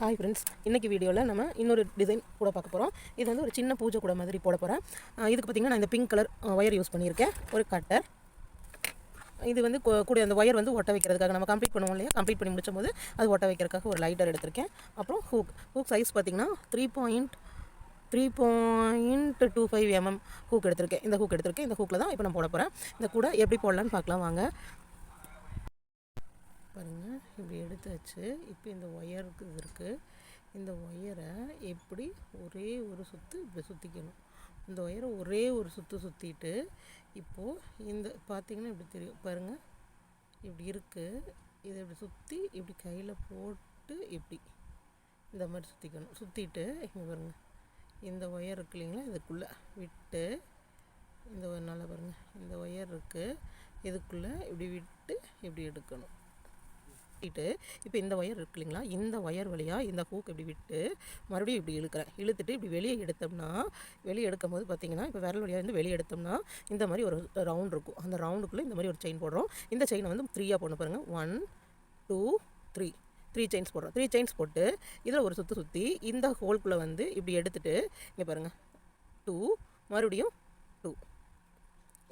Hi friends இன்றைக்கி வீடியோவில் நம்ம இன்னொரு டிசைன் கூட பார்க்க போகிறோம் இது வந்து ஒரு சின்ன பூஜை கூட மாதிரி போட போகிறேன் இதுக்கு பார்த்திங்கன்னா நான் இந்த பிங்க் கலர் ஒயர் யூஸ் பண்ணியிருக்கேன். ஒரு கட்டர் இது வந்து கூ- கூட அந்த ஒயர் வந்து ஒட்ட வைக்கிறதுக்காக நம்ம கம்ப்ளீட் பண்ணுவோம் இல்லையா? கம்ப்ளீட் பண்ணி முடிச்சும் போது அது ஒட்ட வைக்கிறதுக்காக ஒரு லைட்டர் எடுத்திருக்கேன். அப்புறம் ஹூக் ஹூக் சைஸ் பார்த்திங்கன்னா three point three point two five M M hook எடுத்திருக்கேன். இந்த ஹூக் எடுத்திருக்கேன். இந்த ஹூக்கில் தான் இப்போ நான் போட போகிறேன் இந்த கூட எப்படி போடலான்னு பார்க்கலாம் வாங்க. பாருங்கள் இப்படி எடுத்தாச்சு. இப்போ இந்த ஒயருக்கு இது இருக்குது இந்த ஒயரை எப்படி ஒரே ஒரு சுற்று இப்படி சுற்றிக்கணும் இந்த ஒயரை ஒரே ஒரு சுற்று சுற்றிட்டு இப்போது இந்த பார்த்திங்கன்னா இப்படி தெரியும். பாருங்கள் இப்படி இருக்குது இதை இப்படி சுற்றி இப்படி கையில் போட்டு இப்படி இந்த மாதிரி சுற்றிக்கணும் சுற்றிட்டு இங்கே பாருங்கள் இந்த ஒயர் இருக்கு இல்லைங்களா? இதுக்குள்ளே விட்டு இந்த ஒரு நல்லா பாருங்கள் இந்த ஒயர் இருக்குது இதுக்குள்ளே இப்படி விட்டு இப்படி எடுக்கணும். கட்டிட்டு இப்போ இந்த ஒயர் இருக்கு இல்லைங்களா? இந்த ஒயர் வழியாக இந்த ஹூக் இப்படி விட்டு மறுபடியும் இப்படி இழுக்கிறேன். இழுத்துட்டு இப்படி வெளியே எடுத்தோம்னா வெளியே எடுக்கும் போது பார்த்தீங்கன்னா இப்போ விரல் வழியாக இருந்து வெளியே எடுத்தோம்னா இந்த மாதிரி ஒரு ரவுண்ட் இருக்கும். அந்த ரவுண்டுக்குள்ளே இந்த மாதிரி ஒரு செயின் போடுறோம். இந்த செயினை வந்து த்ரீயாக போன பாருங்கள் one two three three chains போடுறோம். த்ரீ செயின்ஸ் போட்டு இதில் ஒரு சுற்றி சுற்றி இந்த ஹோல்குள்ளே வந்து இப்படி எடுத்துகிட்டு இங்கே பாருங்கள் டூ மறுபடியும்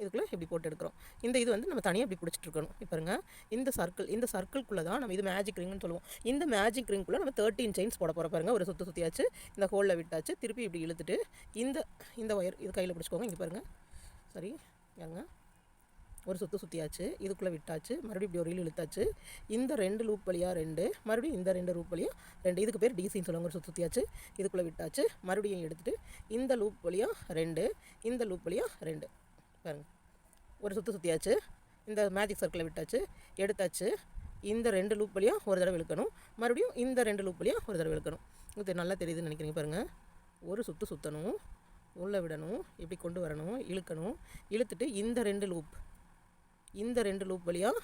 இதுக்குள்ளே இப்படி போட்டு எடுக்கிறோம். இந்த இது வந்து நம்ம தனியாக இப்படி பிடிச்சிட்டு இருக்கணும். இப்போ பாருங்க. இந்த சர்க்கிள் இந்த சர்க்கிள்குள்ளே தான் நம்ம இது மேஜிக் ரிங்னு சொல்லுவோம். இந்த மேஜிக் ரிங்குள்ளே நம்ம தேர்ட்டின் செயின்ஸ் போட போகிற பாருங்க. ஒரு சுற்று சுற்றியாச்சு இந்த ஹோலில் விட்டாச்சு. திருப்பி இப்படி இழுத்துட்டு இந்த இந்த ஒயர் இது கையில் பிடிச்சிக்கோங்க. இங்கே பாருங்கள் சரி ஏங்க. ஒரு சுற்று சுற்றியாச்சு இதுக்குள்ளே விட்டாச்சு. மறுபடியும் இப்படி ஒரு இழு இழுத்தாச்சு. இந்த ரெண்டு லூப் வழியாக ரெண்டு. மறுபடியும் இந்த ரெண்டு லூப் வழியாக ரெண்டு. இதுக்கு பேர் டிசின்னு சொல்லுவாங்க. ஒரு சுற்று சுற்றியாச்சு இதுக்குள்ளே விட்டாச்சு. மறுபடியும் எடுத்துகிட்டு இந்த லூப் வழியாக ரெண்டு. இந்த லூப் வழியாக ரெண்டு. பாருங்க. ஒரு சுற்று சுற்றியாச்சு இந்த மேஜிக் சர்க்கிளை விட்டாச்சு. எடுத்தாச்சு. இந்த ரெண்டு லூப் வழியாக ஒரு தடவை இழுக்கணும். மறுபடியும் இந்த ரெண்டு லூப் வழியாக ஒரு தடவை இழுக்கணும். இது நல்லா தெரியுதுன்னு நினைக்கிறீங்க பாருங்கள் ஒரு சுற்று சுற்றணும் உள்ளே விடணும். இப்படி கொண்டு வரணும். இழுக்கணும். இழுத்துட்டு இந்த ரெண்டு லூப் இந்த ரெண்டு லூப் வழியாக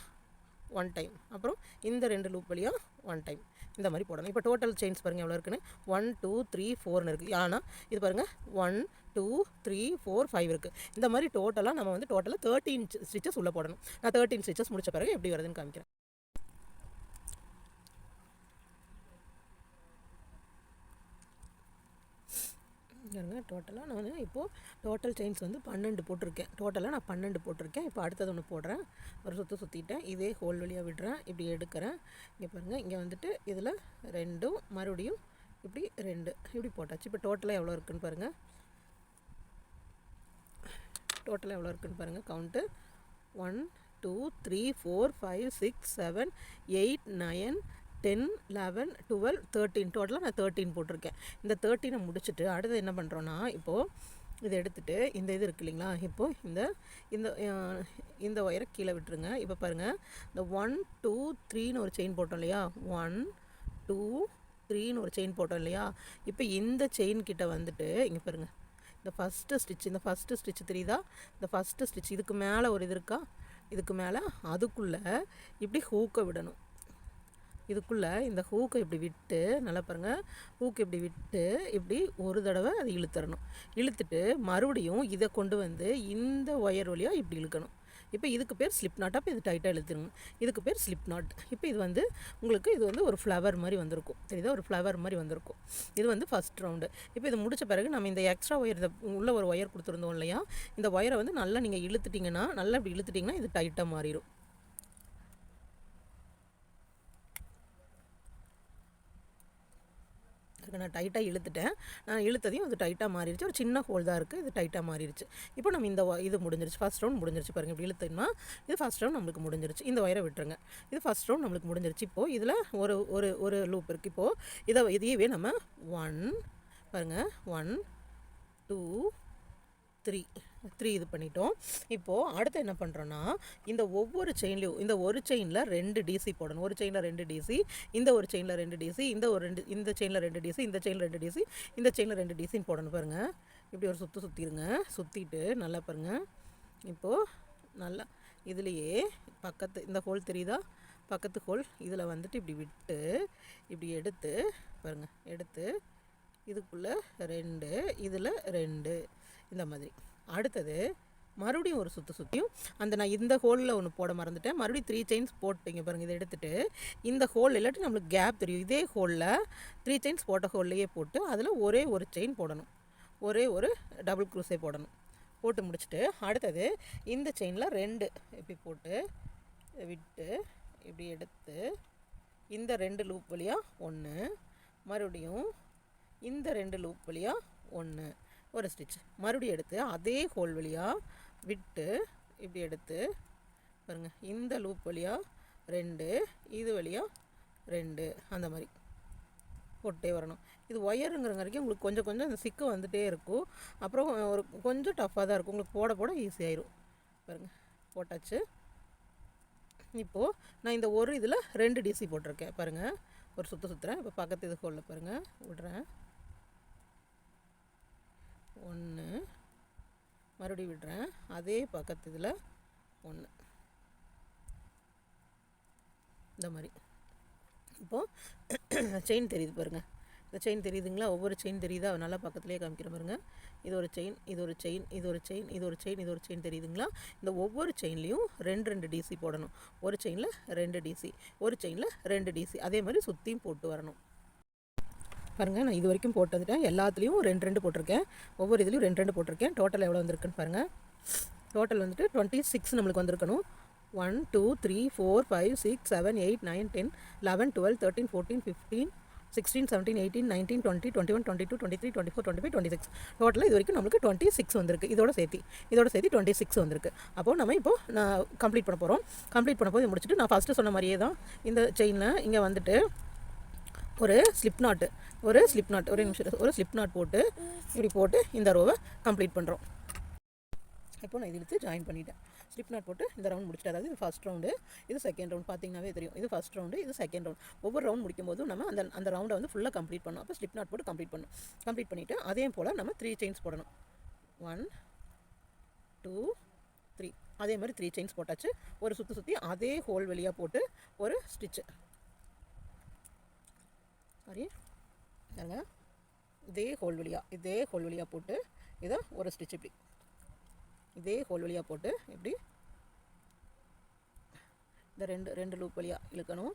ஒன் டைம் அப்புறம் இந்த ரெண்டு லூப் வழியாக ஒன் டைம் இந்த மாதிரி போடணும். இப்போ டோட்டல் செயின்ஸ் பாருங்கள் எவ்வளோ இருக்குன்னு? ஒன் டூ த்ரீ ஃபோர்னு இருக்குது ஆனால் இது பாருங்கள் one two three four five இருக்குது இந்த மாதிரி டோட்டலாக நம்ம வந்து டோட்டலாக தேர்ட்டீன் ஸ்டிச்சஸ் உள்ளே போடணும். நான் தேர்ட்டின் ஸ்டிச்சஸ் முடிச்ச பிறகு எப்படி வருதுன்னு காமிக்கிறேன். பாருங்க டோட்டலாக நான் வந்து இப்போது டோட்டல் செயின்ஸ் வந்து பன்னெண்டு போட்டிருக்கேன். டோட்டலாக நான் பன்னெண்டு போட்டிருக்கேன். இப்போ அடுத்தது ஒன்று போடுறேன். ஒரு சுற்று சுற்றிட்டேன் இதே ஹோல் வழியாக விடுறேன். இப்படி எடுக்கிறேன். இங்கே பாருங்கள் இங்கே வந்துட்டு இதில் ரெண்டும் மறுபடியும் இப்படி ரெண்டு. இப்படி போட்டாச்சு. இப்போ டோட்டலாக எவ்வளோ இருக்குன்னு பாருங்கள் டோட்டலாக எவ்வளோ இருக்குதுன்னு பாருங்கள் count one two three four five six seven eight nine ten eleven twelve thirteen டோட்டலாக நான் தேர்ட்டீன் போட்டிருக்கேன். இந்த தேர்ட்டீனை முடிச்சுட்டு அடுத்து என்ன பண்ணுறோன்னா இப்போது இதை எடுத்துகிட்டு இந்த இது இருக்கு இல்லைங்களா? இப்போது இந்த இந்த இந்த ஒயரை கீழே விட்டுருங்க. இப்போ பாருங்கள் இந்த ஒன் டூ த்ரீன்னு ஒரு செயின் போட்டோம் இல்லையா? ஒன் டூ த்ரீன்னு ஒரு செயின் போட்டோம் இல்லையா? இப்போ இந்த செயின் கிட்ட வந்துட்டு இங்கே பாருங்கள் இந்த ஃபஸ்ட்டு ஸ்டிச் இந்த ஃபஸ்ட்டு ஸ்டிச் தெரியுதா? இந்த ஃபஸ்ட்டு ஸ்டிச் இதுக்கு மேலே ஒரு இது இருக்கா? இதுக்கு மேலே அதுக்குள்ளே இப்படி ஹூக்கை விடணும். இதுக்குள்ளே இந்த ஹூக்கை இப்படி விட்டு நல்லா பாருங்கள் ஹூக்கை இப்படி விட்டு இப்படி ஒரு தடவை அதை இழுத்துறணும். இழுத்துட்டு மறுபடியும் இதை கொண்டு வந்து இந்த ஒயர் வழியாக இப்படி இழுக்கணும். இப்போ இதுக்கு பேர் ஸ்லிப் நாட் அப்போ இது டைட்டாக இழுத்துருங்க. இதுக்கு பேர் ஸ்லிப் நாட் இப்போ இது வந்து உங்களுக்கு இது வந்து ஒரு ஃப்ளவர் மாதிரி வந்திருக்கும். தெரியுதா? ஒரு ஃப்ளவர் மாதிரி வந்திருக்கும். இது வந்து ஃபஸ்ட் ரவுண்டு இப்போ இது முடித்த பிறகு நம்ம இந்த எக்ஸ்ட்ரா ஒயர் உள்ள ஒரு ஒயர் கொடுத்துருந்தோம் இல்லையா? இந்த ஒயரை வந்து நல்லா நீங்கள் இழுத்துட்டிங்கன்னா நல்லா இப்படி இழுத்துட்டிங்கன்னா இது டைட்டாக மாறிடும் அதுக்கு நான் டைட்டாக இழுத்துட்டேன். நான் இழுத்ததையும் அது டைட்டாக மாறிடுச்சு. ஒரு சின்ன ஹோல் தான் இருக்குது இது டைட்டாக மாறிடுச்சு. இப்போ நம்ம இந்த இது முடிஞ்சிருச்சு. ஃபஸ்ட் ரவுண்ட் முடிஞ்சிருச்சு பாருங்கள் இப்படி இழுத்தோம்னா இது ஃபஸ்ட் ரவுண்ட் நம்மளுக்கு முடிஞ்சிருச்சு. இந்த ஒயரை விட்டுருங்க. இது ஃபஸ்ட் ரவுண்ட் நம்மளுக்கு முடிஞ்சிருச்சு. இப்போது இதில் ஒரு ஒரு ஒரு லூப் இருக்குது இப்போது இதை இதையவே நம்ம ஒன் பாருங்கள் ஒன் டூ த்ரீ த்ரீ இது பண்ணிட்டோம். இப்போது அடுத்து என்ன பண்ணுறோன்னா இந்த ஒவ்வொரு செயின்லையும் இந்த ஒரு செயினில் ரெண்டு டிசி போடணும். ஒரு செயினில் ரெண்டு டிசி இந்த ஒரு செயினில் ரெண்டு டிசி இந்த ஒரு ரெண்டு இந்த செயினில் ரெண்டு டிசி இந்த செயினில் ரெண்டு டிசி இந்த செயினில் ரெண்டு டிசின்னு போடணும் பாருங்கள் இப்படி ஒரு சுற்று சுற்றிடுங்க சுற்றிட்டு நல்லா பாருங்கள் இப்போது நல்லா இதுலேயே பக்கத்து இந்த ஹோல் தெரியுதா? பக்கத்து ஹோல் இதில் வந்துட்டு இப்படி விட்டு இப்படி எடுத்து பாருங்கள் எடுத்து இதுக்குள்ளே ரெண்டு இதில் ரெண்டு இந்த மாதிரி. அடுத்தது மறுபடியும் ஒரு சுற்று சுற்றியும் அந்த நான் இந்த ஹோலில் ஒன்று போட மறந்துட்டேன். மறுபடியும் த்ரீ செயின்ஸ் போட்டுங்க பாருங்கள் இதை எடுத்துகிட்டு இந்த ஹோல் இல்லாட்டி நம்மளுக்கு கேப் தெரியும். இதே ஹோலில் த்ரீ செயின்ஸ் போட்ட ஹோல்லையே போட்டு அதில் ஒரே ஒரு செயின் போடணும். ஒரே ஒரு டபுள் க்ரூஸே போடணும். போட்டு முடிச்சுட்டு அடுத்தது இந்த செயினில் ரெண்டு இப்படி போட்டு விட்டு இப்படி எடுத்து இந்த ரெண்டு லூப் வழியாக ஒன்று மறுபடியும் இந்த ரெண்டு லூப் வழியாக ஒன்று ஒரு ஸ்டிச் மறுபடியும் எடுத்து அதே ஹோல் வழியாக விட்டு இப்படி எடுத்து பாருங்கள் இந்த லூப் வழியாக ரெண்டு இது வழியாக ரெண்டு அந்த மாதிரி போட்டே வரணும். இது ஒயருங்கிற வரைக்கும் உங்களுக்கு கொஞ்சம் கொஞ்சம் அந்த சிக்கு வந்துகிட்டே இருக்கும். அப்புறம் ஒரு கொஞ்சம் டஃப்பாக தான் இருக்கும். உங்களுக்கு போட போட ஈஸியாயிரும் பாருங்கள் போட்டாச்சு. இப்போது நான் இந்த ஒரு இதில் ரெண்டு டிசி போட்டிருக்கேன். பாருங்கள் ஒரு சுற்று சுற்றுறேன் இப்போ பக்கத்து இது ஹோலில் பாருங்கள் விடுறேன். ஒன்று மறுபடியும் விடுறேன். அதே பக்கத்து இதில் ஒன்று இந்த மாதிரி. இப்போது செயின் தெரியுது பாருங்கள் இந்த செயின் தெரியுதுங்களா? ஒவ்வொரு செயின் தெரியுதா? நல்லா பக்கத்துலேயே காமிக்கிற பாருங்க. இது ஒரு செயின் இது ஒரு செயின் இது ஒரு செயின் இது ஒரு செயின் இது ஒரு செயின் தெரியுதுங்களா? இந்த ஒவ்வொரு செயின்லேயும் ரெண்டு ரெண்டு டிசி போடணும். ஒரு செயினில் ரெண்டு டிசி ஒரு செயினில் ரெண்டு டிசி அதே மாதிரி சுற்றியும் போட்டு வரணும். பாருங்கள் நான் இது வரைக்கும் போட்டுட்டேன் எல்லாத்துலேயும் ரெண்டு ரெண்டு போட்டிருக்கேன். ஒவ்வொரு இதுலேயும் ரெண்டு ரெண்டு போட்டிருக்கேன். டோட்டல் எவ்வளோ வந்திருக்குன்னு பாருங்கள் டோட்டல் வந்துட்டு டுவெண்ட்டி சிக்ஸ் நம்மளுக்கு வந்திருக்கணும். One two three four five six seven eight nine ten eleven twelve thirteen fourteen fifteen sixteen seventeen eighteen nineteen twenty twenty one twenty two twenty three twenty four twenty five twenty six டோட்டலாக இது வரைக்கும் நம்மளுக்கு twenty six வந்திருக்கு. இதோட சேர்த்து இதோட சேர்த்து twenty six வந்திருக்கு. அப்போது நம்ம இப்போ நான் கம்ப்ளீட் பண்ண போகிறோம் கம்ப்ளீட் பண்ண போது முடிச்சுட்டு நான் ஃபஸ்ட்டு சொன்ன மாதிரியே தான் இந்த செயினில் இங்கே வந்துட்டு ஒரு ஸ்லிப் நாட்டு ஒரு ஸ்லிப் நாட் ஒரு நிமிஷம் ஒரு ஸ்லிப் நாட் போட்டு இப்படி போட்டு இந்த ரோவை கம்ப்ளீட் பண்ணுறோம் இப்போ நான் இது எடுத்து ஜாயின் பண்ணிட்டேன். ஸ்லிப் நாட் போட்டு இந்த ரவுண்ட் முடிச்சிட்டு அதாவது இது ஃபஸ்ட் ரவுண்டு இது செகண்ட் ரவுண்ட் பார்த்தீங்கன்னாவே தெரியும். இது ஃபஸ்ட் ரவுண்டு இது செகண்ட் ரவுண்ட் ஒவ்வொரு ரவுண்ட் முடிக்கும் போதும் நம்ம அந்த அந்த ரவுண்டை வந்து ஃபுல்லாக கம்ப்ளீட் பண்ணணும். அப்போ ஸ்லிப் நாட் போட்டு கம்ப்ளீட் பண்ணணும். கம்ப்ளீட் பண்ணிவிட்டு அதே போல் நம்ம த்ரீ செயின்ஸ் போடணும். ஒன் டூ த்ரீ அதே மாதிரி த்ரீ செயின்ஸ் போட்டாச்சு. ஒரு சுற்றி சுற்றி அதே ஹோல் வழியாக போட்டு ஒரு ஸ்டிச்சு சாரி பாருங்க இதே ஹோல் வழியாக இதே ஹோல் வழியாக போட்டு இதை ஒரு ஸ்டிச் இப்படி. இதே ஹோல் வழியாக போட்டு இப்படி இந்த ரெண்டு ரெண்டு லூப் வழியாக இழுக்கணும்.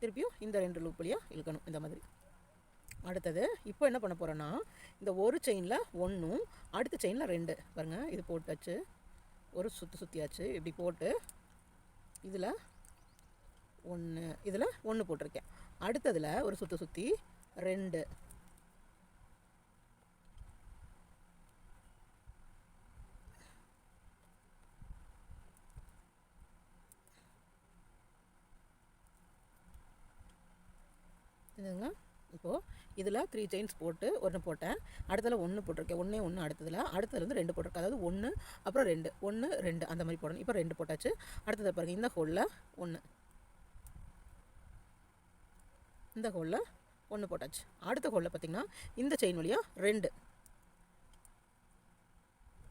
திருப்பியும் இந்த ரெண்டு லூப் வழியாக இழுக்கணும் இந்த மாதிரி. அடுத்தது இப்போ என்ன பண்ண போகிறோன்னா இந்த ஒரு செயினில் ஒன்றும் அடுத்த செயினில் ரெண்டு. பாருங்கள் இது போட்டாச்சு. ஒரு சுற்றி சுற்றியாச்சு இப்படி போட்டு இதில் ஒன்று இதில் ஒன்று போட்டிருக்கேன். அடுத்ததில் ஒரு சுற்றி சுற்றி ரெண்டு. இதுங்க இப்போது இதில் த்ரீ செயின்ஸ் போட்டு ஒன்று போட்டேன். அடுத்ததில் ஒன்று போட்டிருக்கேன். ஒன்றே ஒன்று அடுத்ததில் அடுத்ததுல வந்து ரெண்டு போட்டிருக்கேன். அதாவது ஒன்று அப்புறம் ரெண்டு. ஒன்று ரெண்டு அந்த மாதிரி போடணும். இப்போ ரெண்டு போட்டாச்சு. அடுத்தது பாருங்கள் இந்த ஹோலில் ஒன்று இந்த ஹோலில் ஒன்று போட்டாச்சு. அடுத்த ஹோலில் பார்த்திங்கன்னா இந்த செயின் வழியாக ரெண்டு.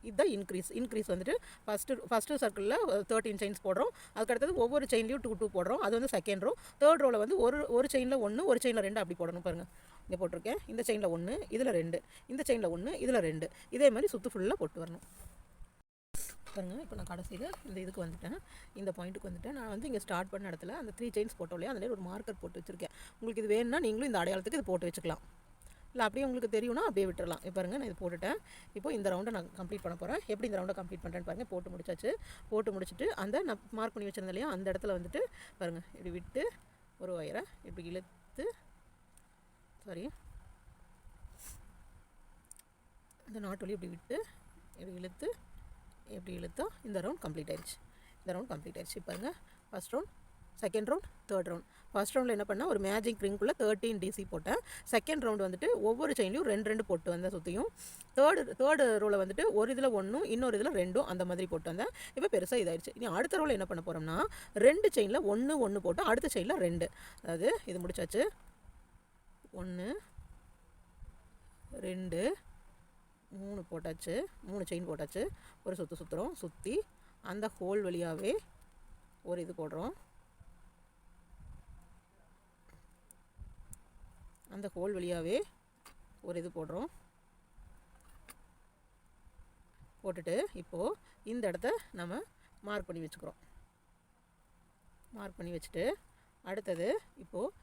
இதுதான் இன்க்ரீஸ் இன்க்ரீஸ் வந்துட்டு ஃபஸ்ட்டு ஃபஸ்ட்டு சர்க்கிளில் தேர்ட்டின் செயின்ஸ் போடுறோம். அதுக்கடுத்தது ஒவ்வொரு செயின்லையும் டூ டூ போடுறோம். அது வந்து செகண்ட் ரோ தேர்ட் ரோவில் வந்து ஒரு ஒரு செயினில் ஒன்று ஒரு செயினில் ரெண்டு அப்படி போடணும் பாருங்கள் இங்கே போட்டிருக்கேன். இந்த செயினில் ஒன்று இதில் ரெண்டு. இந்த செயினில் ஒன்று இதில் ரெண்டு. இதே மாதிரி சுற்று ஃபுல்லாக போட்டு வரணும். பாருங்கள் இப்போ நான் கடைசியில் இந்த இதுக்கு வந்துட்டேன். இந்த பாயிண்ட்டுக்கு வந்துட்டேன். நான் வந்து இங்கே ஸ்டார்ட் பண்ண இடத்துல அந்த த்ரீ செயின்ஸ் போட்டோம் அதில் ஒரு மார்க்கர் போட்டு வச்சுருக்கேன். உங்களுக்கு இது வேணும்னா நீங்களும் இந்த அடையாளத்துக்கு இது போட்டு வச்சுக்கலாம். இல்லை அப்படியே உங்களுக்கு தெரியும்னா அப்படியே விட்டுறலாம். இப்போ பாருங்கள் நான் இது போட்டுட்டேன். இப்போ இந்த ரவுண்டை நான் கம்ப்ளீட் பண்ண போகிறேன் எப்படி இந்த ரவுண்டை கம்ப்ளீட் பண்ணுறேன்னு பாருங்கள் போட்டு முடிச்சாச்சு. போட்டு முடிச்சுட்டு அந்த நான் மார்க் பண்ணி வச்சிருந்தேன் இல்லையா? அந்த இடத்துல வந்துட்டு பாருங்கள் இப்படி விட்டு ஒரு ஒயரை இப்படி இழுத்து சாரி இந்த நாட்டு வழி இப்படி விட்டு இப்படி இழுத்து எப்படி இழுத்தோ இந்த ரவுண்ட் கம்ப்ளீட் ஆயிடுச்சு இந்த ரவுண்ட் கம்ப்ளீட் ஆயிடுச்சு பாருங்கள் first round second round third round first ரவுண்டில் என்ன பண்ணால் ஒரு மேஜிக் ரிங்குள்ளே தேர்ட்டின் டிசி போட்டேன். செகண்ட் ரவுண்டு வந்துட்டு ஒவ்வொரு செயின்லையும் ரெண்டு ரெண்டு போட்டு வந்தேன் சுற்றியும் தேர்டு தேர்டு ரோவில் வந்துட்டு ஒரு இதில் ஒன்றும் இன்னொரு இதில் ரெண்டும் அந்த மாதிரி போட்டு வந்தேன். இப்போ பெருசாக இதாயிடுச்சு இனி அடுத்த ரோவில் என்ன பண்ண போகிறோம்னா ரெண்டு செயினில் ஒன்று ஒன்று போட்டு அடுத்த செயினில் ரெண்டு. அதாவது இது முடிச்சாச்சு. ஒன்று ரெண்டு மூணு போட்டாச்சு. மூணு செயின் போட்டாச்சு. ஒரு சுற்று சுற்றுறோம் சுற்றி அந்த ஹோல் வழியாகவே ஒரு இது போடுறோம். அந்த ஹோல் வழியாகவே ஒரு இது போடுறோம். போட்டுட்டு இப்போது இந்த இடத்த நம்ம மார்க் பண்ணி வச்சுக்கிறோம். மார்க் பண்ணி வச்சுட்டு அடுத்தது இப்போது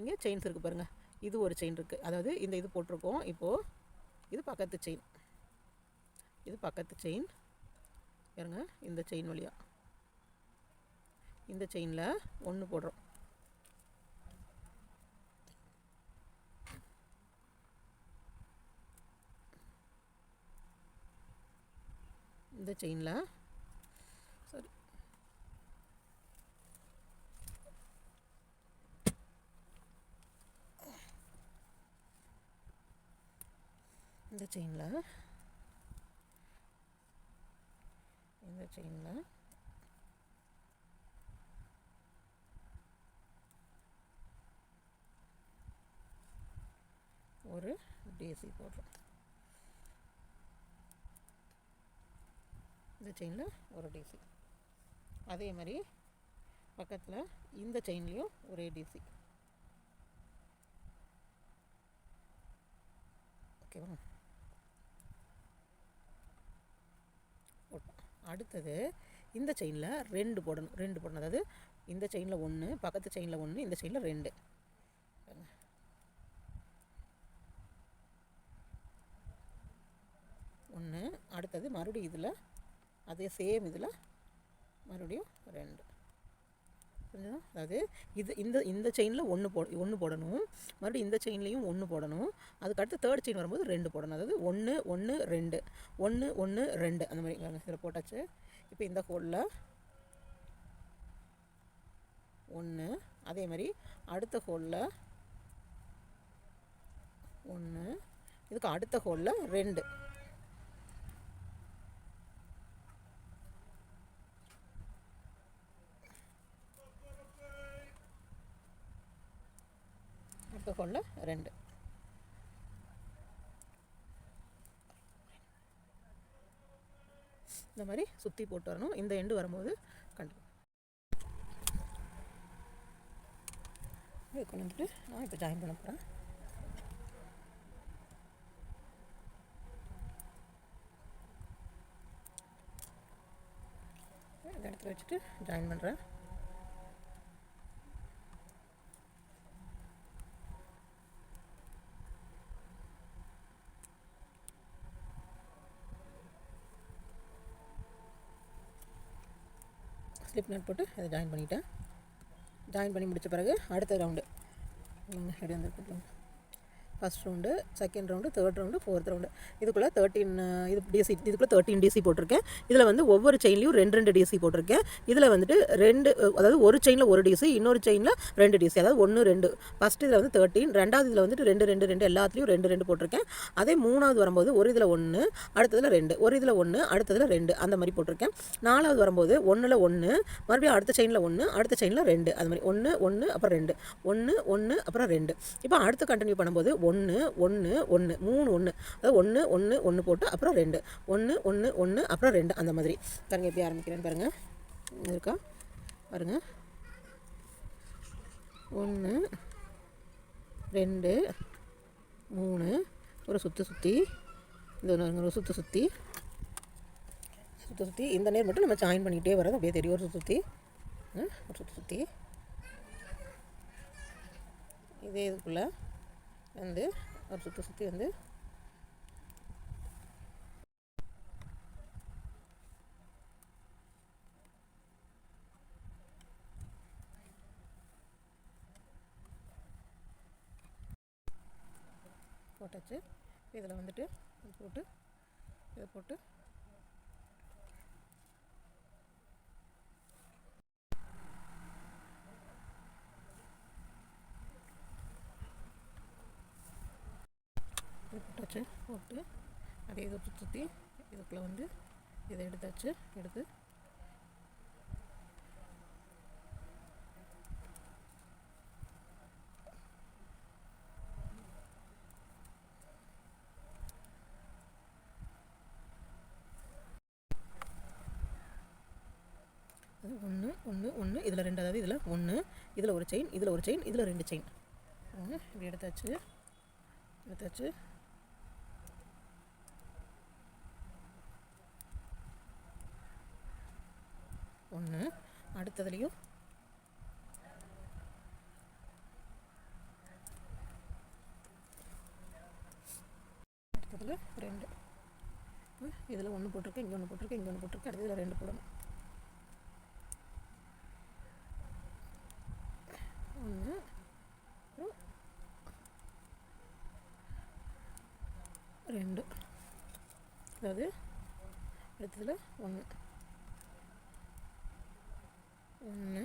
இங்கே செயின்ஸ் இருக்குது பாருங்கள் இது ஒரு செயின் இருக்குது அதாவது இந்த இது போட்டிருக்கோம். இப்போது இது பக்கத்து செயின் இது பக்கத்து செயின் பாருங்க இந்த செயின் வழியாக இந்த செயினில் ஒன்று போடுறோம். இந்த செயினில் சரி இந்த செயினில் இந்த செயினில் ஒரு டிசி போடுறோம். இந்த செயினில் ஒரு டிசி அதே மாதிரி பக்கத்தில் இந்த செயின்லேயும் ஒரே டிசி ஓகேவா போட்டோம் அடுத்தது இந்த செயினில் ரெண்டு போடணும் ரெண்டு போடணும். அதாவது இந்த செயினில் ஒன்று பக்கத்து செயினில் ஒன்று இந்த செயினில் ரெண்டு. ஒன்று அடுத்தது மறுபடியும் இதில் அதே சேம் இதில் மறுபடியும் ரெண்டு. புரிஞ்சுதா? அதாவது இது இந்த இந்த செயினில் ஒன்று போ ஒன்று போடணும். மறுபடியும் இந்த செயின்லேயும் ஒன்று போடணும். அதுக்கடுத்து தேர்ட் செயின் வரும்போது ரெண்டு போடணும். அதாவது ஒன்று ஒன்று ரெண்டு. ஒன்று ஒன்று ரெண்டு. அந்த மாதிரி இதில் போட்டாச்சு. இப்போ இந்த ஹோலில் ஒன்று அதே மாதிரி அடுத்த ஹோலில் ஒன்று இதுக்கு அடுத்த ஹோலில் ரெண்டு. அடுத்த ஹோலில் ரெண்டு. இந்த மாதிரி சுற்றி போட்டு வரணும். இந்த எண்டு வரும்போது கண்டு இது கொண்டு வந்துட்டு நான் இப்போ ஜாயின் பண்ண போகிறேன் இந்த இடத்துல வச்சுட்டு ஜாயின் பண்ணுறேன் ஸ்லிப் நட் போட்டு அதை ஜாயின் பண்ணிட்டேன். ஜாயின் பண்ணி முடித்த பிறகு அடுத்த ரவுண்டு எப்படி வந்து first round second round third round fourth round இதுக்குள்ளே தேர்ட்டின் இது டிசி இதுக்குள்ளே தேர்ட்டின் டிசி போட்டிருக்கேன். இதில் வந்து ஒவ்வொரு செயின்லையும் ரெண்டு ரெண்டு டிசி போட்டிருக்கேன். இதில் வந்துட்டு ரெண்டு அதாவது ஒரு செயினில் ஒரு டிசி இன்னொரு செயினில் ரெண்டு டிசி அதாவது ஒன்று ரெண்டு. ஃபஸ்ட் இதில் வந்து தேர்ட்டின் ரெண்டாவது இதில் வந்துட்டு ரெண்டு ரெண்டு ரெண்டு எல்லாத்துலேயும் ரெண்டு ரெண்டு போட்டிருக்கேன். அதே மூணாவது வரும்போது ஒரு இதில் ஒன்று அடுத்ததில் ரெண்டு. ஒரு இதில் ஒன்று அடுத்ததில் ரெண்டு. அந்த மாதிரி போட்டிருக்கேன். நாலாவது வரும்போது ஒன்றில் ஒன்று மறுபடியும் அடுத்த செயினில் ஒன்று அடுத்த செயினில் ரெண்டு. அது மாதிரி ஒன்று ஒன்று அப்புறம் ரெண்டு. ஒன்று ஒன்று அப்புறம் ரெண்டு. இப்போ அடுத்து கண்டினியூ பண்ணும்போது ஒன்று ஒன்று ஒன்று ஒன்று மூணு ஒன்று அதாவது ஒன்று ஒன்று ஒன்று போட்டு அப்புறம் ரெண்டு. ஒன்று ஒன்று ஒன்று அப்புறம் ரெண்டு. அந்த மாதிரி. பாருங்கள் எப்படி ஆரம்பிக்கிறேன்னு பாருங்கள் இருக்கா? பாருங்கள் ஒன்று ரெண்டு மூணு. ஒரு சுற்றி சுற்றி இந்த ஒன்று ஒரு சுற்றி சுற்றி சுற்றி சுற்றி இந்த நேர் மட்டும் நம்ம ஜாயின் பண்ணிக்கிட்டே வரது அப்படியே தெரியும். ஒரு சுற்றி ஒரு சுற்றி சுற்றி இதே இதுக்குள்ளே. வந்து ஒரு சுற்றி சுற்றி வந்து. போட்டாச்சு. இதில் வந்துட்டு போட்டு இதை போட்டு இது போட்டாச்சு போட்டு அதை இதை சுற்றி இதுக்குள்ளே வந்து இதை எடுத்தாச்சு எடுத்து. அது ஒன்று ஒன்று ஒன்று இதில் ரெண்டு அதாவது இதில் ஒன்று இதில் ஒரு செயின் இதில் ஒரு செயின் இதில் ரெண்டு செயின் இப்படி எடுத்தாச்சு எடுத்தாச்சு. ஒன்று அடுத்ததுலேயும். அடுத்ததில் ரெண்டு. இதில் ஒன்று போட்டிருக்கேன் இங்கே ஒன்று போட்டிருக்கேன் இங்கே ஒன்று போட்டிருக்கேன் அடுத்ததில் ரெண்டு போடணும். ஒன்று ரெண்டு. அதாவது அடுத்ததில் ஒன்று ஒன்று.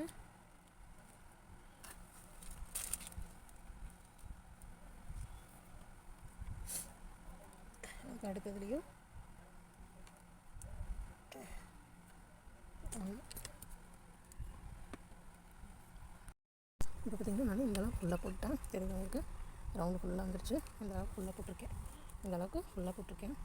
அடுத்ததுலேயும். இப்போ பார்த்தீங்கன்னா நான் இந்த அளவுக்கு ஃபுல்லாக போட்டேன் தெரிஞ்சவங்களுக்கு ரவுண்டு ஃபுல்லாக வந்துருச்சு. இந்த அளவுக்கு ஃபுல்லாக போட்டிருக்கேன். இந்த அளவுக்கு ஃபுல்லாக போட்டிருக்கேன்.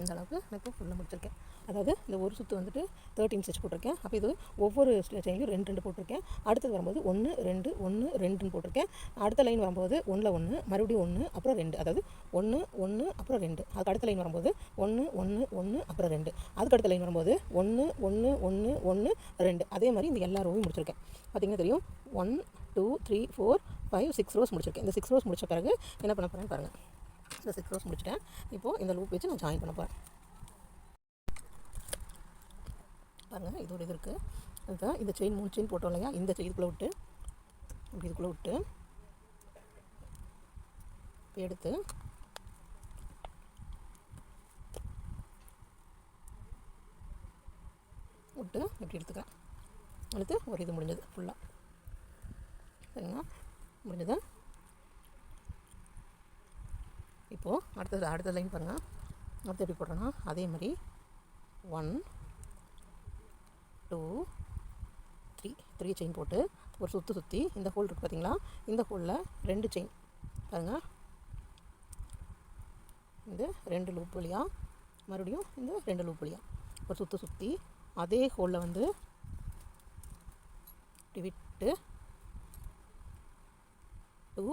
இந்த அளவுக்கு எனக்கு ஃபுல்லாக முடிச்சிருக்கேன். அதாவது இந்த ஒரு சுற்று வந்துட்டு தேர்ட்டின் ஸ்டிச் போட்டிருக்கேன். அப்போ இது ஒவ்வொரு செயின்லையும் ரெண்டு ரெண்டு போட்டிருக்கேன். அடுத்தது வரும்போது ஒன்று ரெண்டு ஒன்று ரெண்டுன்னு போட்டிருக்கேன். அடுத்த லைன் வரும்போது ஒன்றில் ஒன்று மறுபடியும் ஒன்று அப்புறம் ரெண்டு. அதாவது ஒன்று ஒன்று அப்புறம் ரெண்டு. அதுக்கு அடுத்த லைன் வரும்போது ஒன்று ஒன்று ஒன்று அப்புறம் ரெண்டு. அதுக்கு அடுத்த லைன் வரும்போது ஒன்று ஒன்று ஒன்று ஒன்று ரெண்டு. அதே மாதிரி இந்த எல்லா ரோவையும் முடிச்சிருக்கேன். பார்த்தீங்கன்னா தெரியும்? One two three four five six rows முடிச்சிருக்கேன். இந்த சிக்ஸ் ரோஸ் முடிச்ச பிறகு என்ன பண்ண போகிறேன்னு பாருங்கள் இந்த சிக்ஸ் ரோஸ் முடிச்சிட்டேன். இப்போது இந்த லூப் வச்சு நான் ஜாயின் பண்ண போகிறேன் பாருங்கள் இதோட இது இருக்குது அதுதான் இந்த செயின் மூணு செயின் போட்டோம் இல்லையா? இந்த செய்துக்குள்ளே விட்டு அப்படி இதுக்குள்ளே விட்டு எடுத்து விட்டு இப்படி எடுத்துக்கிறேன் அடுத்து ஒரு இது முடிஞ்சது ஃபுல்லாக சரிங்களா? முடிஞ்சது. இப்போது அடுத்தது அடுத்த லைன் பாருங்கள் அடுத்து எப்படி போடுறேன்னா அதே மாதிரி one two three three chain போட்டு ஒரு சுற்று சுற்றி இந்த ஹோல் இருக்குது பார்த்தீங்களா இந்த ஹோலில் ரெண்டு செயின் பாருங்கள் இந்த ரெண்டு லூப் வழியாக மறுபடியும் இந்த ரெண்டு லூப் வழியாக ஒரு சுற்று சுற்றி அதே ஹோலில் வந்து விட்டு டூ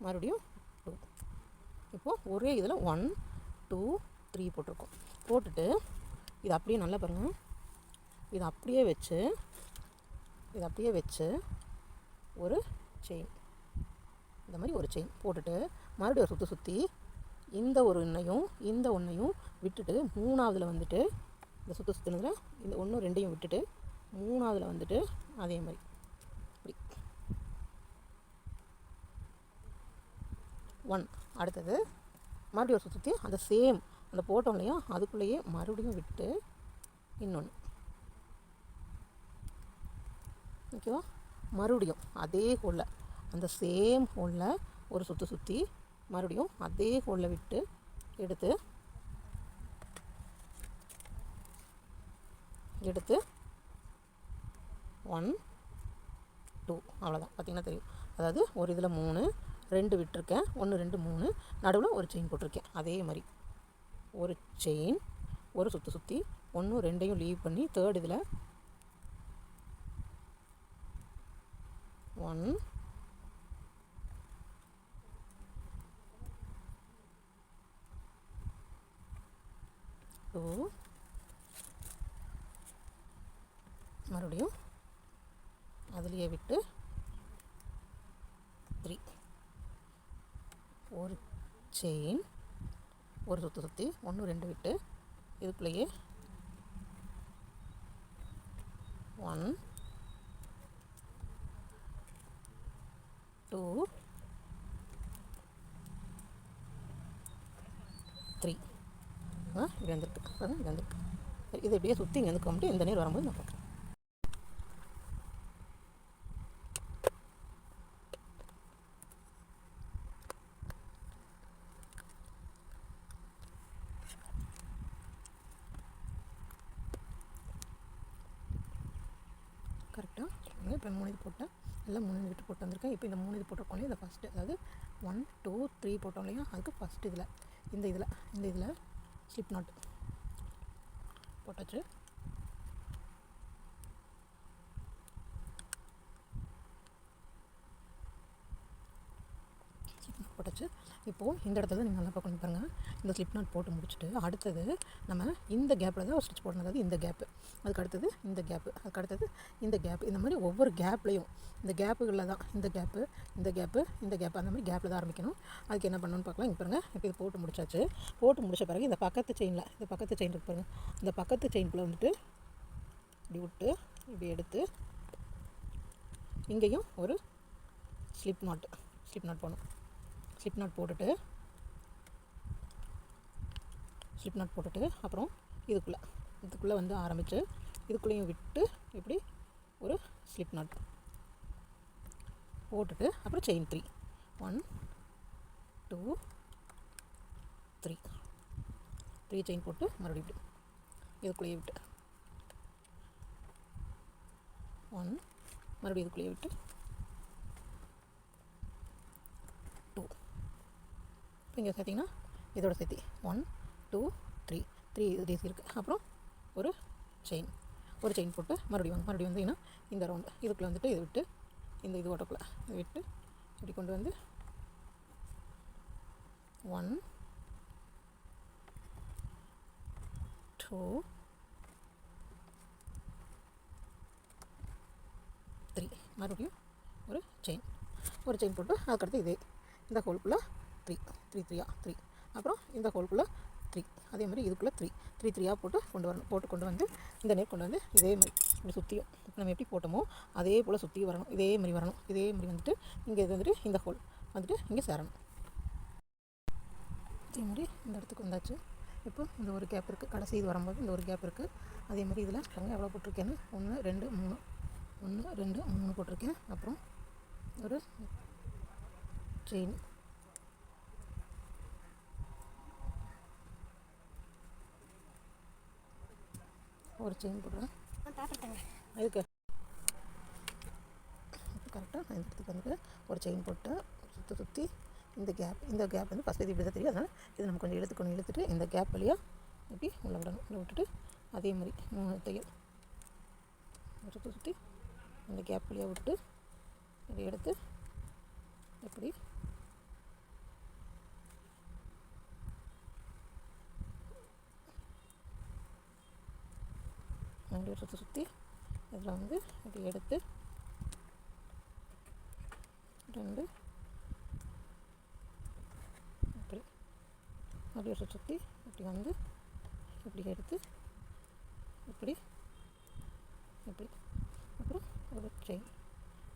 மறுபடியும் இப்போது ஒரே இதில் ஒன் டூ த்ரீ போட்டிருக்கோம். போட்டுட்டு இது அப்படியே நல்லா பாருங்கள் இதை அப்படியே வச்சு இதை அப்படியே வச்சு ஒரு செயின் இந்த மாதிரி ஒரு செயின் போட்டுட்டு மறுபடியும் சுற்றி சுற்றி இந்த ஒரு எண்ணையும் இந்த ஒன்றையும் விட்டுட்டு மூணாவதில் வந்துட்டு இந்த சுற்று சுற்றினதில் இந்த ஒன்றும் ரெண்டையும் விட்டுட்டு மூணாவதில் வந்துட்டு அதே மாதிரி இப்படி ஒன் அடுத்தது மறுபடியும் ஒரு சுற்றி அந்த சேம் அந்த போட்டோம் இல்லையா அதுக்குள்ளேயே மறுபடியும் விட்டு இன்னொன்று ஓகேவா மறுபடியும் அதே ஹோலில் அந்த சேம் ஹோலில் ஒரு சுற்றி சுற்றி மறுபடியும் அதே ஹோலில் விட்டு எடுத்து எடுத்து ஒன் டூ அவ்வளோதான் பார்த்திங்கன்னா தெரியும். அதாவது ஒரு இதில் மூணு ரெண்டு விட்டுருக்கேன். ஒன்று ரெண்டு மூணு. நடுவில் ஒரு செயின் போட்டிருக்கேன். அதே மாதிரி. ஒரு செயின் ஒரு சுற்றி சுற்றி ஒன்று ரெண்டையும் லீவ் பண்ணி தேர்ட் இதில் ஒன் டூ மறுபடியும் அதுலேயே விட்டு த்ரீ ஒரு செயின் ஒரு சுற்று சுற்றி ஒன்று ரெண்டு விட்டு. இதுக்குள்ளேயே ஒன் டூ த்ரீ ஆ இது வந்துருக்கு. இது வந்துருக்கு. சரி, இதை இப்படியே சுற்றி இங்கே வந்துக்க முடியும். இந்த நேரம் வரும்போது நான் பார்க்குறேன். கரெக்டாக இப்போ மூணு இது போட்டேன். எல்லாம் மூணு விட்டு போட்டு வந்திருக்கேன். இப்போ இந்த மூணு இது போட்டிருக்கோம் இதை ஃபஸ்ட்டு அதாவது ஒன் டூ த்ரீ போட்டோம் இல்லையா? அதுக்கு ஃபஸ்ட்டு இதில் இந்த இதில் இந்த இதில் ஸ்லிப் நாட் போட்டாச்சு முடிச்சாச்சு இப்போது இந்த இடத்துல நீங்கள் நல்லா பார்க்கணும் பாருங்கள் இந்த ஸ்லிப் நாட் போட்டு முடிச்சுட்டு அடுத்தது நம்ம இந்த கேப்பில் தான் ஸ்டிச் போடணும். அதாவது இந்த கேப்பு அதுக்கு அடுத்தது இந்த கேப்பு அதுக்கு அடுத்தது இந்த கேப் இந்த மாதிரி ஒவ்வொரு கேப்லேயும் இந்த கேப்புகளில் தான் இந்த கேப்பு இந்த கேப்பு இந்த கேப்பு அந்த மாதிரி கேப்பில் தான் ஆரம்பிக்கணும். அதுக்கு என்ன பண்ணணும்னு பார்க்கலாம். இங்கே பாருங்கள் இப்போ இது போட்டு முடிச்சாச்சு. போட்டு முடிச்ச பிறகு இந்த பக்கத்து செயினில் இந்த பக்கத்து செயின் இருக்கு பாருங்கள் இந்த பக்கத்து செயின்குள்ளே வந்துட்டு இப்படி விட்டு இப்படி எடுத்து இங்கேயும் ஒரு ஸ்லிப் நாட் ஸ்லிப் நாட் போகணும் ஸ்லிப் நாட் போட்டுட்டு ஸ்லிப் நாட் போட்டுட்டு அப்புறம் இதுக்குள்ளே இதுக்குள்ளே வந்து ஆரம்பித்து இதுக்குள்ளேயும் விட்டு இப்படி ஒரு ஸ்லிப் நாட் போட்டுட்டு அப்புறம் chain three one two three three chain போட்டு மறுபடியும் இப்படி இதுக்குள்ளேயே விட்டு. ஒன் மறுபடியும் இதுக்குள்ளேயே விட்டு டூ இப்போ இங்கே பார்த்தீங்கன்னா இதோட சேர்த்தி. ஒன் டூ த்ரீ த்ரீ இது இருக்குது அப்புறம் ஒரு செயின் ஒரு செயின் போட்டு மறுபடியும் வாங்க மறுபடியும் வந்தீங்கன்னா இந்த ரவுண்டு இதுக்குள்ளே வந்துட்டு இதை விட்டு இந்த இது ஓட்டக்குள்ளே. இதை விட்டு இப்படி கொண்டு வந்து ஒன் டூ த்ரீ மறுபடியும் ஒரு செயின் ஒரு செயின் போட்டு அதுக்கடுத்து இதே. இந்த ஹோல்குள்ளே த்ரீ த்ரீ த்ரீயா த்ரீ அப்புறம் இந்த ஹோல்குள்ளே த்ரீ அதே மாதிரி இதுக்குள்ளே த்ரீ த்ரீ த்ரீயாக போட்டு கொண்டு வரணும் போட்டு கொண்டு வந்து இந்த நேர் கொண்டு வந்து இதே மாதிரி இப்படி சுற்றியும் நம்ம எப்படி போட்டோமோ அதே போல் சுற்றி வரணும். இதே மாதிரி வரணும். இதே மாதிரி வந்துட்டு இங்கே இது வந்துட்டு இந்த ஹோல் வந்துட்டு இங்கே சேரணும். அதே மாதிரி இந்த இடத்துக்கு வந்தாச்சு. இப்போ இந்த ஒரு கேப் இருக்குது கடைசி இது வரும்போது இந்த ஒரு கேப் இருக்குது அதே மாதிரி இதில் பாருங்க எவ்வளோ போட்டிருக்கேன்னு. ஒன்று ரெண்டு மூணு. ஒன்று ரெண்டு மூணு போட்டிருக்கேன். அப்புறம் ஒரு செயின் ஒரு செயின் போடுறேன் அதுக்கு கரெக்டாக நான் இந்த இடத்துக்கு வந்து ஒரு செயின் போட்டு சுற்றி சுற்றி இந்த கேப் இந்த கேப் வந்து ஃபஸ்ட் இது இப்படி தான் தெரியும். அதனால் இது நம்ம கொஞ்சம் இழுத்து கொஞ்சம் இழுத்துட்டு இந்த கேப் வழியாக இப்படி உள்ள விடணும். உள்ள விட்டுட்டு அதே மாதிரி மூணு தையல். சுற்றி சுற்றி அந்த கேப் வழியாக விட்டு இப்படி எடுத்து இப்படி மறுபடியும் சுற்றி இதில் வந்து இப்படி எடுத்து ரெண்டு இப்படி அப்படியே சுற்றி இப்படி வந்து இப்படி எடுத்து இப்படி இப்படி. அப்புறம் ஒரு செயின்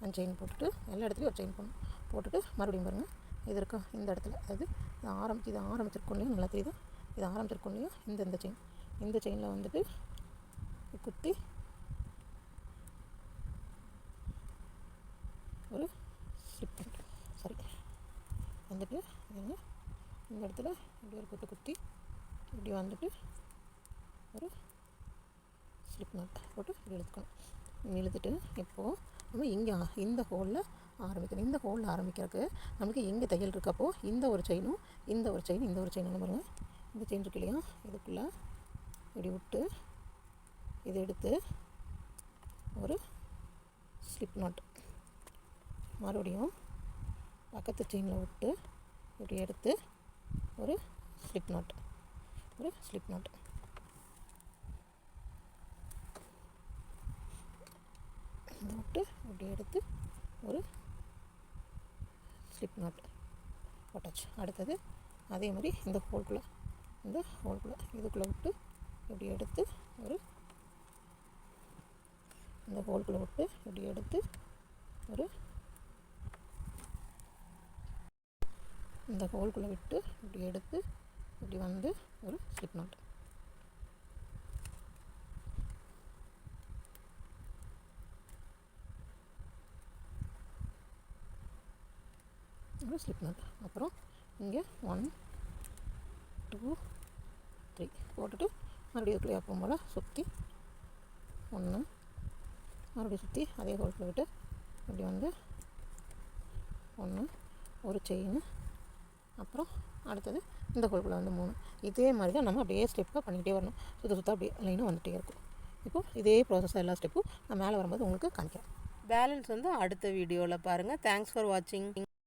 அந்த செயின் போட்டுட்டு எல்லா இடத்துலையும் ஒரு செயின் போடணும். போட்டுட்டு மறுபடியும் பாருங்கள் இது இருக்கா இந்த இடத்துல. அது இது ஆரம்பிச்சு இது ஆரம்பிச்சிருக்கோம் நல்லா தெரியுது? இது ஆரம்பிச்சிருக்கோம் இந்த இந்த செயின் இந்த செயினில் வந்துட்டு குத்தி ஒரு ஸ்லிப் சாரி வந்துட்டு என்ன இந்த இடத்துல இப்படி ஒரு குத்து குத்தி இப்படி வந்துட்டு ஒரு ஸ்லிப் நாட் போட்டு இப்படி இழுத்துக்கணும் இழுத்துட்டு இப்போது நம்ம இங்கே இந்த ஹோலில் ஆரம்பிக்கணும் இந்த ஹோலில் ஆரம்பிக்கிறதுக்கு நமக்கு எங்கே தையல் இருக்கப்போ இந்த ஒரு செயினும் இந்த ஒரு செயின் இந்த ஒரு செயின் பாருங்கள் இந்த செயின் இருக்கு இல்லையா இதுக்குள்ளே இப்படி விட்டு இதை எடுத்து ஒரு ஸ்லிப் நாட் மறுபடியும் பக்கத்து செயினில் விட்டு இப்படி எடுத்து ஒரு ஸ்லிப் நாட் ஒரு ஸ்லிப் நாட் இதை விட்டு இப்படி எடுத்து ஒரு ஸ்லிப் நாட் போட்டாச்சு. அடுத்தது அதே மாதிரி இந்த ஹோல்குள்ளே இந்த ஹோல்குள்ளே இதுக்குள்ளே விட்டு இப்படி எடுத்து ஒரு இந்த ஹோல்குள்ளே விட்டு இப்படி எடுத்து ஒரு இந்த ஹோல்குள்ளே விட்டு இப்படி எடுத்து இப்படி வந்து ஒரு ஸ்லிப் நாட் ஒரு ஸ்லிப் நாட் அப்புறம் இங்கே ஒன் டூ த்ரீ போட்டுட்டு மறுபடியும் இதுக்குள்ளே எப்பவும் போல் சுற்றி ஒன்று மறுபடியும் சுற்றி அதே ஹோல்குள்ளே விட்டு இப்படி வந்து ஒன்று ஒரு செயின் அப்புறம் அடுத்தது இந்த ஹோல்குள்ளே வந்து மூணு. இதே மாதிரி தான் நம்ம அப்படியே ஸ்டெப்பாக பண்ணிக்கிட்டே வரணும். சுற்ற சுற்ற அப்படியே லைனாக வந்துகிட்டே இருக்கும். இப்போது இதே ப்ராசஸ் எல்லா ஸ்டெப்பும் நான் மேலே வரும்போது உங்களுக்கு காமிக்கிறேன். பேலன்ஸ் வந்து அடுத்த வீடியோவில் பாருங்கள் தேங்க்ஸ் ஃபார் வாட்சிங்